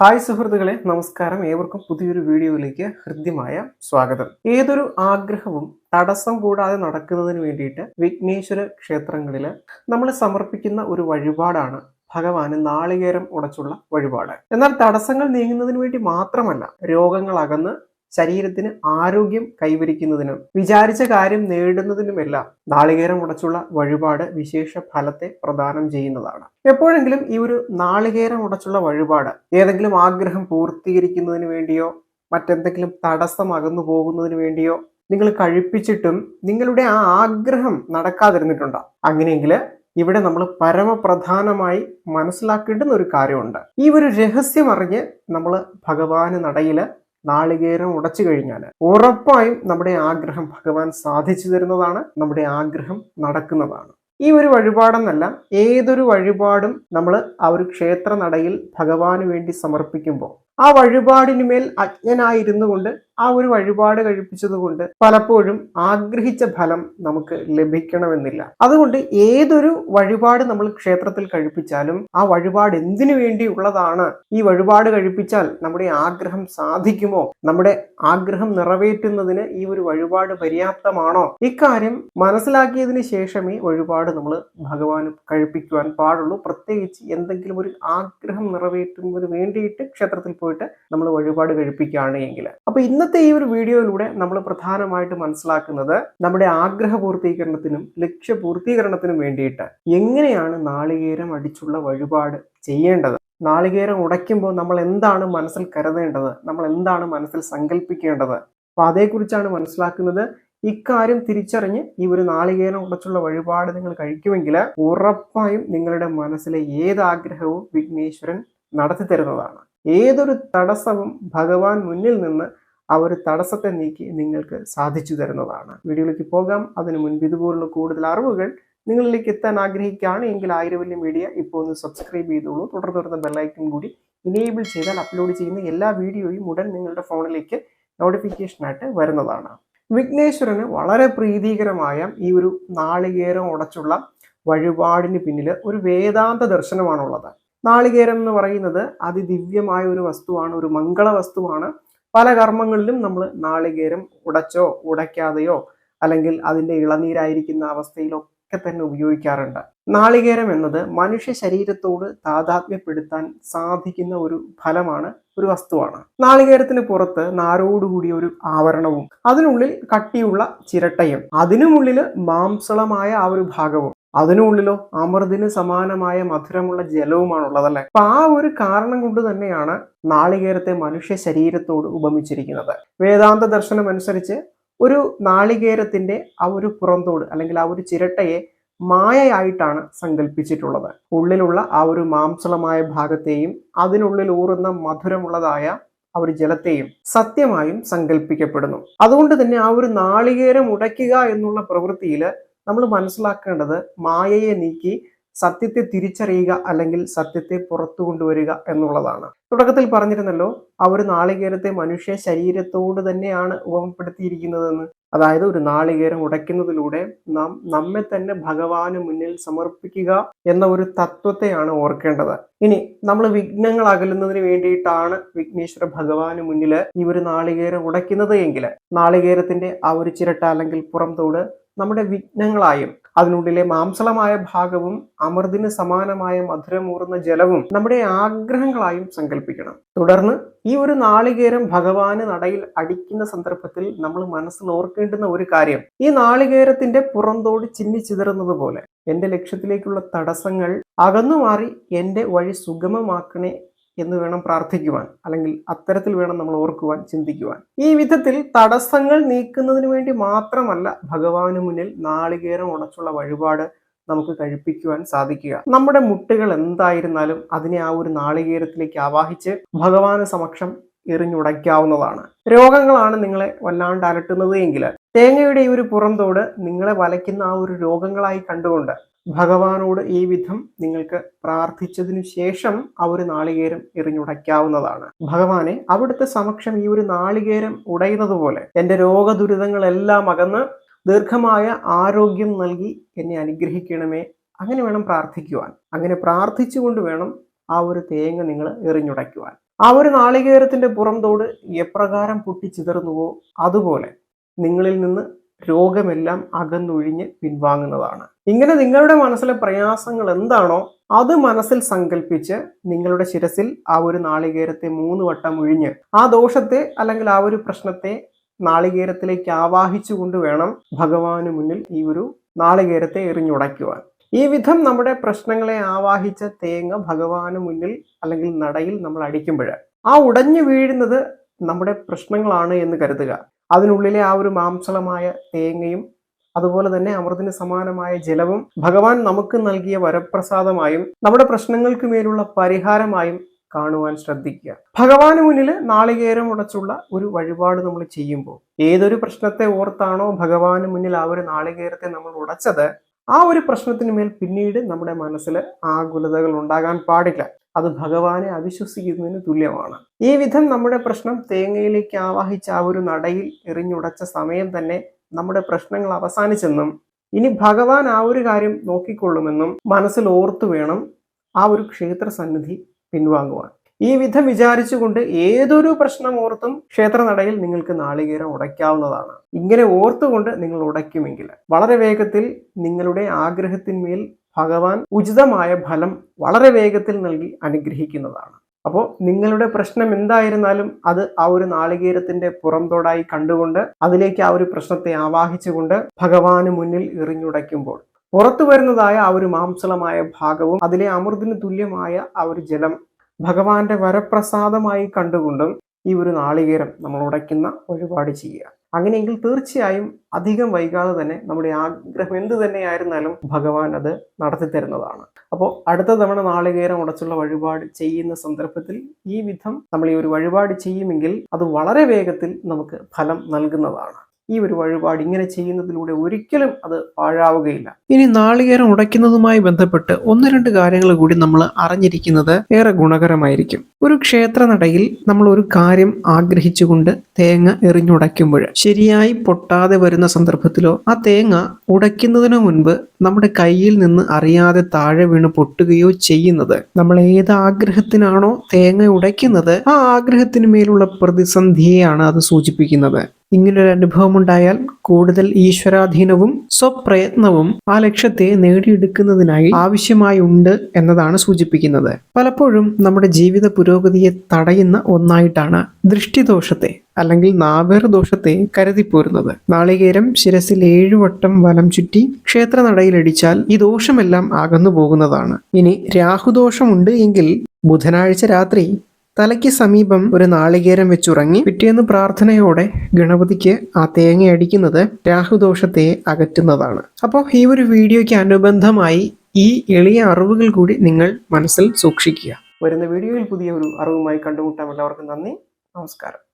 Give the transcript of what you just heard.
Hi സുഹൃത്തുക്കളെ നമസ്കാരം. ഏവർക്കും പുതിയൊരു വീഡിയോയിലേക്ക് ഹൃദ്യമായ സ്വാഗതം. ഏതൊരു ആഗ്രഹവും തടസ്സം കൂടാതെ നടക്കുന്നതിന് വേണ്ടിയിട്ട് വിഘ്നേശ്വര ക്ഷേത്രങ്ങളിൽ നമ്മൾ സമർപ്പിക്കുന്ന ഒരു വഴിപാടാണ് ഭഗവാന് നാളികേരം ഉടച്ചുള്ള വഴിപാട്. എന്നാൽ തടസ്സങ്ങൾ നീങ്ങുന്നതിന് വേണ്ടി മാത്രമല്ല രോഗങ്ങൾ അകന്ന് ശരീരത്തിന് ആരോഗ്യം കൈവരിക്കുന്നതിനും വിചാരിച്ച കാര്യം നേടുന്നതിനുമെല്ലാം നാളികേരം ഉടച്ചുള്ള വഴിപാട് വിശേഷ ഫലത്തെ പ്രദാനം ചെയ്യുന്നതാണ്. എപ്പോഴെങ്കിലും ഈ ഒരു നാളികേരം ഉടച്ചുള്ള വഴിപാട് ഏതെങ്കിലും ആഗ്രഹം പൂർത്തീകരിക്കുന്നതിന് വേണ്ടിയോ മറ്റെന്തെങ്കിലും തടസ്സം അകന്നു പോകുന്നതിന് വേണ്ടിയോ നിങ്ങൾ കഴിപ്പിച്ചിട്ടും നിങ്ങളുടെ ആ ആഗ്രഹം നടക്കാതിരുന്നിട്ടുണ്ടോ? അങ്ങനെയെങ്കിൽ ഇവിടെ നമ്മൾ പരമപ്രധാനമായി മനസ്സിലാക്കേണ്ടുന്ന ഒരു കാര്യമുണ്ട്. ഈ ഒരു രഹസ്യം അറിഞ്ഞ് നമ്മൾ ഭഗവാന് നടയിൽ നാളികേരം ഉടച്ചു കഴിഞ്ഞാൽ ഉറപ്പായും നമ്മുടെ ആഗ്രഹം ഭഗവാൻ സാധിച്ചു തരുന്നതാണ് നമ്മുടെ ആഗ്രഹം നടക്കുന്നതാണ്. ഈ ഒരു വഴിപാടെന്നല്ല ഏതൊരു വഴിപാടും നമ്മൾ ആ ഒരു ക്ഷേത്ര നടയിൽ ഭഗവാന് വേണ്ടി സമർപ്പിക്കുമ്പോൾ ആ വഴിപാടിനുമേൽ അജ്ഞനായിരുന്നു കൊണ്ട് ആ ഒരു വഴിപാട് കഴിപ്പിച്ചതുകൊണ്ട് പലപ്പോഴും ആഗ്രഹിച്ച ഫലം നമുക്ക് ലഭിക്കണമെന്നില്ല. അതുകൊണ്ട് ഏതൊരു വഴിപാട് നമ്മൾ ക്ഷേത്രത്തിൽ കഴിപ്പിച്ചാലും ആ വഴിപാട് എന്തിനു വേണ്ടിയുള്ളതാണ്? ഈ വഴിപാട് കഴിപ്പിച്ചാൽ നമ്മുടെ ആഗ്രഹം സാധിക്കുമോ? നമ്മുടെ ആഗ്രഹം നിറവേറ്റുന്നതിന് ഈ ഒരു വഴിപാട് പര്യാപ്തമാണോ? ഇക്കാര്യം മനസ്സിലാക്കിയതിന് ശേഷമേ വഴിപാട് നമ്മൾ ഭഗവാന് കഴിപ്പിക്കുവാൻ പാടുള്ളൂ. പ്രത്യേകിച്ച് എന്തെങ്കിലും ഒരു ആഗ്രഹം നിറവേറ്റുന്നതിന് വേണ്ടിയിട്ട് ക്ഷേത്രത്തിൽ പോയിട്ട് നമ്മൾ വഴിപാട് കഴിപ്പിക്കുകയാണ് എങ്കിൽ. അപ്പൊ ഇന്നത്തെ ഈ ഒരു വീഡിയോയിലൂടെ നമ്മൾ പ്രധാനമായിട്ട് മനസ്സിലാക്കുന്നത് നമ്മുടെ ആഗ്രഹ പൂർത്തീകരണത്തിനും ലക്ഷ്യ പൂർത്തീകരണത്തിനും വേണ്ടിയിട്ട് എങ്ങനെയാണ് നാളികേരം അടിച്ചുള്ള വഴിപാട് ചെയ്യേണ്ടത്? നാളികേരം ഉടയ്ക്കുമ്പോൾ നമ്മൾ എന്താണ് മനസ്സിൽ കരുതേണ്ടത്? നമ്മൾ എന്താണ് മനസ്സിൽ സങ്കല്പിക്കേണ്ടത് അപ്പൊ അതേക്കുറിച്ചാണ് മനസ്സിലാക്കുന്നത്. ഇക്കാര്യം തിരിച്ചറിഞ്ഞ് ഈ ഒരു നാളികേരം ഉടച്ചുള്ള വഴിപാട് നിങ്ങൾ കഴിക്കുമെങ്കിൽ ഉറപ്പായും നിങ്ങളുടെ മനസ്സിലെ ഏത് ആഗ്രഹവും വിഘ്നേശ്വരൻ നടത്തി തരുന്നതാണ് ഏതൊരു തടസ്സവും ഭഗവാൻ മുന്നിൽ നിന്ന് ആ ഒരു തടസ്സത്തെ നീക്കി നിങ്ങൾക്ക് സാധിച്ചു തരുന്നതാണ്. വീഡിയോയിലേക്ക് പോകാം. അതിനു മുൻപ് ഇതുപോലുള്ള കൂടുതൽ അറിവുകൾ നിങ്ങളിലേക്ക് എത്താൻ ആഗ്രഹിക്കുകയാണ് എങ്കിൽ ആയിരവല്യ മീഡിയ ഇപ്പോൾ ഒന്ന് സബ്സ്ക്രൈബ് ചെയ്തോളൂ. തുടർന്ന് വരുന്ന ബെല്ലൈക്കൺ കൂടി ഇനേബിൾ ചെയ്താൽ അപ്ലോഡ് ചെയ്യുന്ന എല്ലാ വീഡിയോയും ഉടൻ നിങ്ങളുടെ ഫോണിലേക്ക് നോട്ടിഫിക്കേഷനായിട്ട് വരുന്നതാണ്. വിഘ്നേശ്വരന് വളരെ പ്രീതികരമായ ഈ ഒരു നാളികേരം ഉടച്ചുള്ള വഴിപാടിന് പിന്നിൽ ഒരു വേദാന്ത ദർശനമാണുള്ളത്. നാളികേരം എന്ന് പറയുന്നത് അതിദിവ്യമായ ഒരു വസ്തുവാണ് ഒരു മംഗള വസ്തുവാണ്. പല കർമ്മങ്ങളിലും നമ്മൾ നാളികേരം ഉടച്ചോ ഉടയ്ക്കാതെയോ അല്ലെങ്കിൽ അതിന്റെ ഇളനീരായിരിക്കുന്ന അവസ്ഥയിലൊക്കെ തന്നെ ഉപയോഗിക്കാറുണ്ട്. നാളികേരം എന്നത് മനുഷ്യ ശരീരത്തോട് താതാത്മ്യപ്പെടുത്താൻ സാധിക്കുന്ന ഒരു ഫലമാണ് ഒരു വസ്തുവാണ്. നാളികേരത്തിന് പുറത്ത് നാരോടുകൂടിയ ഒരു ആവരണവും അതിനുള്ളിൽ കട്ടിയുള്ള ചിരട്ടയും അതിനുമുള്ളിൽ മാംസളമായ ആ ഒരു ഭാഗവും അതിനുള്ളിലോ അമൃതിന് സമാനമായ മധുരമുള്ള ജലവുമാണുള്ളതല്ലേ? അപ്പൊ ആ ഒരു കാരണം കൊണ്ട് തന്നെയാണ് നാളികേരത്തെ മനുഷ്യ ശരീരത്തോട് ഉപമിച്ചിരിക്കുന്നത്. വേദാന്ത ദർശനം അനുസരിച്ച് ഒരു നാളികേരത്തിന്റെ ആ ഒരു പുറന്തോട് അല്ലെങ്കിൽ ആ ഒരു ചിരട്ടയെ മായയായിട്ടാണ് സങ്കല്പിച്ചിട്ടുള്ളത് ഉള്ളിലുള്ള ആ ഒരു മാംസളമായ ഭാഗത്തെയും അതിനുള്ളിൽ ഊറുന്ന മധുരമുള്ളതായ ആ ഒരു ജലത്തെയും സത്യമായും സങ്കല്പിക്കപ്പെടുന്നു അതുകൊണ്ട് തന്നെ ആ ഒരു നാളികേരം ഉടയ്ക്കുക എന്നുള്ള പ്രവൃത്തിയിൽ നമ്മൾ മനസ്സിലാക്കേണ്ടത് മായയെ നീക്കി സത്യത്തെ തിരിച്ചറിയുക അല്ലെങ്കിൽ സത്യത്തെ പുറത്തു കൊണ്ടുവരിക എന്നുള്ളതാണ്. തുടക്കത്തിൽ പറഞ്ഞിരുന്നല്ലോ ആ ഒരു നാളികേരത്തെ മനുഷ്യ ശരീരത്തോട് തന്നെയാണ് ഉപമപ്പെടുത്തിയിരിക്കുന്നതെന്ന്. അതായത് ഒരു നാളികേരം ഉടയ്ക്കുന്നതിലൂടെ നാം നമ്മെ തന്നെ ഭഗവാന് മുന്നിൽ സമർപ്പിക്കുക എന്ന ഒരു തത്വത്തെയാണ് ഓർക്കേണ്ടത്. ഇനി നമ്മൾ വിഘ്നങ്ങൾ അകലുന്നതിന് വേണ്ടിയിട്ടാണ് വിഘ്നേശ്വര ഭഗവാന് മുന്നിൽ ഈ ഒരു നാളികേരം ഉടയ്ക്കുന്നത് എങ്കിൽ നാളികേരത്തിന്റെ ആ ഒരു ചിരട്ട അല്ലെങ്കിൽ പുറംതോട് നമ്മുടെ വിഘ്നങ്ങളായും അതിനുള്ളിലെ മാംസളമായ ഭാഗവും അമൃതിന് സമാനമായ മധുരമൂറുന്ന ജലവും നമ്മുടെ ആഗ്രഹങ്ങളായും സങ്കല്പിക്കണം. തുടർന്ന് ഈ ഒരു നാളികേരം ഭഗവാന് നടയിൽ അടിക്കുന്ന സന്ദർഭത്തിൽ നമ്മൾ മനസ്സിൽ ഓർക്കേണ്ടുന്ന ഒരു കാര്യം ഈ നാളികേരത്തിന്റെ പുറന്തോട് ചിന്നിച്ചിതറുന്നത് പോലെ എന്റെ ലക്ഷ്യത്തിലേക്കുള്ള തടസ്സങ്ങൾ അകന്നുമാറി എന്റെ വഴി സുഗമമാക്കണേ എന്ന് വേണം പ്രാർത്ഥിക്കുവാൻ അല്ലെങ്കിൽ അത്തരത്തിൽ വേണം നമ്മൾ ഓർക്കുവാൻ ചിന്തിക്കുവാൻ. ഈ വിധത്തിൽ തടസ്സങ്ങൾ നീക്കുന്നതിന് വേണ്ടി മാത്രമല്ല ഭഗവാന് മുന്നിൽ നാളികേരം ഉടച്ചുള്ള വഴിപാട് നമുക്ക് കഴിപ്പിക്കുവാൻ സാധിക്കുക. നമ്മുടെ മുട്ടുകൾ എന്തായിരുന്നാലും അതിനെ ആ ഒരു നാളികേരത്തിലേക്ക് ആവാഹിച്ച് ഭഗവാന് സമക്ഷം എറിഞ്ഞുടയ്ക്കാവുന്നതാണ്. രോഗങ്ങളാണ് നിങ്ങളെ വല്ലാണ്ട് അലട്ടുന്നത് എങ്കിൽ തേങ്ങയുടെ ഈ ഒരു പുറന്തോട് നിങ്ങളെ വലയ്ക്കുന്ന ആ ഒരു രോഗങ്ങളായി കണ്ടുകൊണ്ട് ഭഗവാനോട് ഈ വിധം നിങ്ങൾക്ക് പ്രാർത്ഥിച്ചതിനു ശേഷം ആ ഒരു നാളികേരം എറിഞ്ഞുടയ്ക്കാവുന്നതാണ്. ഭഗവാനെ അവിടുത്തെ സമക്ഷം ഈ ഒരു നാളികേരം ഉടയുന്നത് പോലെ എന്റെ രോഗദുരിതങ്ങളെല്ലാം അകന്ന് ദീർഘമായ ആരോഗ്യം നൽകി എന്നെ അനുഗ്രഹിക്കണമേ. അങ്ങനെ വേണം പ്രാർത്ഥിക്കുവാൻ. അങ്ങനെ പ്രാർത്ഥിച്ചുകൊണ്ട് വേണം ആ ഒരു തേങ്ങ നിങ്ങൾ എറിഞ്ഞുടയ്ക്കുവാൻ. ആ ഒരു നാളികേരത്തിന്റെ പുറംതോട് എപ്രകാരം പൊട്ടിച്ചിതറുന്നുവോ അതുപോലെ നിങ്ങളിൽ നിന്ന് രോഗമെല്ലാം അകന്നൊഴിഞ്ഞ് പിൻവാങ്ങുന്നതാണ്. ഇങ്ങനെ നിങ്ങളുടെ മനസ്സിലെ പ്രയാസങ്ങൾ എന്താണോ അത് മനസ്സിൽ സങ്കല്പിച്ച് നിങ്ങളുടെ ശിരസിൽ ആ ഒരു നാളികേരത്തെ മൂന്ന് വട്ടം ഒഴിഞ്ഞ് ആ ദോഷത്തെ അല്ലെങ്കിൽ ആ ഒരു പ്രശ്നത്തെ നാളികേരത്തിലേക്ക് ആവാഹിച്ചുകൊണ്ട് വേണം ഭഗവാന് മുന്നിൽ ഈ ഒരു നാളികേരത്തെ എറിഞ്ഞുടയ്ക്കുവാൻ. ഈ വിധം നമ്മുടെ പ്രശ്നങ്ങളെ ആവാഹിച്ച തേങ്ങ ഭഗവാന് മുന്നിൽ അല്ലെങ്കിൽ നടയിൽ നമ്മൾ അടിക്കുമ്പോൾ ആ ഉടഞ്ഞു വീഴുന്നത് നമ്മുടെ പ്രശ്നങ്ങളാണ് എന്ന് കരുതുക. അതിനുള്ളിലെ ആ ഒരു മാംസളമായ തേങ്ങയും അതുപോലെ തന്നെ അമൃതിന് സമാനമായ ജലവും ഭഗവാൻ നമുക്ക് നൽകിയ വരപ്രസാദമായും നമ്മുടെ പ്രശ്നങ്ങൾക്ക് മേലുള്ള പരിഹാരമായും കാണുവാൻ ശ്രദ്ധിക്കുക. ഭഗവാന് മുന്നിൽ നാളികേരം ഉടച്ചുള്ള ഒരു വഴിപാട് നമ്മൾ ചെയ്യുമ്പോൾ ഏതൊരു പ്രശ്നത്തെ ഓർത്താണോ ഭഗവാന് മുന്നിൽ ആ ഒരു നാളികേരത്തെ നമ്മൾ ഉടച്ചത് ആ ഒരു പ്രശ്നത്തിന് മേൽ പിന്നീട് നമ്മുടെ മനസ്സിൽ ആകുലതകൾ ഉണ്ടാകാൻ പാടില്ല. അത് ഭഗവാനെ അവിശ്വസിക്കുന്നതിന് തുല്യമാണ്. ഈ വിധം നമ്മുടെ പ്രശ്നം തേങ്ങയിലേക്ക് ആവാഹിച്ച ആ ഒരു നടയിൽ എറിഞ്ഞുടച്ച സമയം തന്നെ നമ്മുടെ പ്രശ്നങ്ങൾ അവസാനിച്ചെന്നും ഇനി ഭഗവാൻ ആ ഒരു കാര്യം നോക്കിക്കൊള്ളുമെന്നും മനസ്സിൽ ഓർത്തു വേണം ആ ഒരു ക്ഷേത്ര സന്നിധി പിൻവാങ്ങുവാൻ. ഈ വിധം വിചാരിച്ചുകൊണ്ട് ഏതൊരു പ്രശ്നം ഓർത്തും ക്ഷേത്രനടയിൽ നിങ്ങൾക്ക് നാളികേരം ഉടയ്ക്കാവുന്നതാണ്. ഇങ്ങനെ ഓർത്തുകൊണ്ട് നിങ്ങൾ ഉടയ്ക്കുമെങ്കിൽ വളരെ വേഗത്തിൽ നിങ്ങളുടെ ആഗ്രഹത്തിന്മേൽ ഭഗവാൻ ഉചിതമായ ഫലം വളരെ വേഗത്തിൽ നൽകി അനുഗ്രഹിക്കുന്നതാണ്. അപ്പോൾ നിങ്ങളുടെ പ്രശ്നം എന്തായിരുന്നാലും അത് ആ ഒരു നാളികേരത്തിന്റെ പുറംതോടായി കണ്ടുകൊണ്ട് അതിലേക്ക് ആ ഒരു പ്രശ്നത്തെ ആവാഹിച്ചുകൊണ്ട് ഭഗവാന് മുന്നിൽ എറിഞ്ഞുടയ്ക്കുമ്പോൾ പുറത്തു വരുന്നതായ ആ ഒരു മാംസളമായ ഭാഗവും അതിലെ അമൃതിന് തുല്യമായ ആ ഒരു ജലം ഭഗവാന്റെ വരപ്രസാദമായി കണ്ടുകൊണ്ടും ഈ ഒരു നാളികേരം നമ്മൾ ഉടയ്ക്കുന്ന ഒരുപാട് ചെയ്യുക. അങ്ങനെയെങ്കിൽ തീർച്ചയായും അധികം വൈകാതെ തന്നെ നമ്മുടെ ആഗ്രഹം എന്ത് തന്നെയായിരുന്നാലും ഭഗവാൻ അത് നടത്തി തരുന്നതാണ്. അപ്പോൾ അടുത്ത തവണ നാളികേരം ഉടച്ചുള്ള വഴിപാട് ചെയ്യുന്ന സന്ദർഭത്തിൽ ഈ വിധം നമ്മൾ ഈ ഒരു വഴിപാട് ചെയ്യുമെങ്കിൽ അത് വളരെ വേഗത്തിൽ നമുക്ക് ഫലം നൽകുന്നതാണ്. ഈ ഒരു വഴിപാട് ഇങ്ങനെ ചെയ്യുന്നതിലൂടെ ഒരിക്കലും അത് പാഴാവുകയില്ല. ഇനി നാളികേരം ഉടയ്ക്കുന്നതുമായി ബന്ധപ്പെട്ട് ഒന്ന് രണ്ട് കാര്യങ്ങൾ കൂടി നമ്മൾ അറിഞ്ഞിരിക്കുന്നത് ഏറെ ഗുണകരമായിരിക്കും. ഒരു ക്ഷേത്ര നടയിൽ നമ്മൾ ഒരു കാര്യം ആഗ്രഹിച്ചുകൊണ്ട് തേങ്ങ എറിഞ്ഞുടയ്ക്കുമ്പോൾ ശരിയായി പൊട്ടാതെ വരുന്ന സന്ദർഭത്തിലോ ആ തേങ്ങ ഉടയ്ക്കുന്നതിന് മുൻപ് നമ്മുടെ കയ്യിൽ നിന്ന് അറിയാതെ താഴെ വീണ് പൊട്ടുകയോ ചെയ്യുന്നത് നമ്മൾ ഏത് ആഗ്രഹത്തിനാണോ തേങ്ങ ഉടയ്ക്കുന്നത് ആ ആഗ്രഹത്തിന് മേലുള്ള പ്രതിസന്ധിയെയാണ് അത് സൂചിപ്പിക്കുന്നത്. ഇങ്ങനൊരു അനുഭവം ഉണ്ടായാൽ കൂടുതൽ ഈശ്വരാധീനവും സ്വപ്രയത്നവും ആ ലക്ഷ്യത്തെ നേടിയെടുക്കുന്നതിനായി ആവശ്യമായി ഉണ്ട് എന്നതാണ് സൂചിപ്പിക്കുന്നത്. പലപ്പോഴും നമ്മുടെ ജീവിത പുരോഗതിയെ തടയുന്ന ഒന്നായിട്ടാണ് ദൃഷ്ടിദോഷത്തെ അല്ലെങ്കിൽ നാവേർ ദോഷത്തെ കരുതിപ്പോരുന്നത്. നാളികേരം ശിരസിൽ ഏഴുവട്ടം വലം ചുറ്റി ക്ഷേത്ര നടയിലടിച്ചാൽ ഈ ദോഷമെല്ലാം അകന്നു പോകുന്നതാണ് ഇനി രാഹുദോഷമുണ്ട് എങ്കിൽ ബുധനാഴ്ച രാത്രി തലയ്ക്ക് സമീപം ഒരു നാളികേരം വെച്ചുറങ്ങി പിറ്റേന്ന് പ്രാർത്ഥനയോടെ ഗണപതിക്ക് ആ തേങ്ങ അടിക്കുന്നത് രാഹുദോഷത്തെ അകറ്റുന്നതാണ്. അപ്പോൾ ഈ ഒരു വീഡിയോയ്ക്ക് അനുബന്ധമായി ഈ എളിയ അറിവുകൾ കൂടി നിങ്ങൾ മനസ്സിൽ സൂക്ഷിക്കുക. വരുന്ന വീഡിയോയിൽ പുതിയ ഒരു അറിവുമായി കണ്ടുമുട്ടാം എല്ലാവർക്കും നന്ദി. നമസ്കാരം.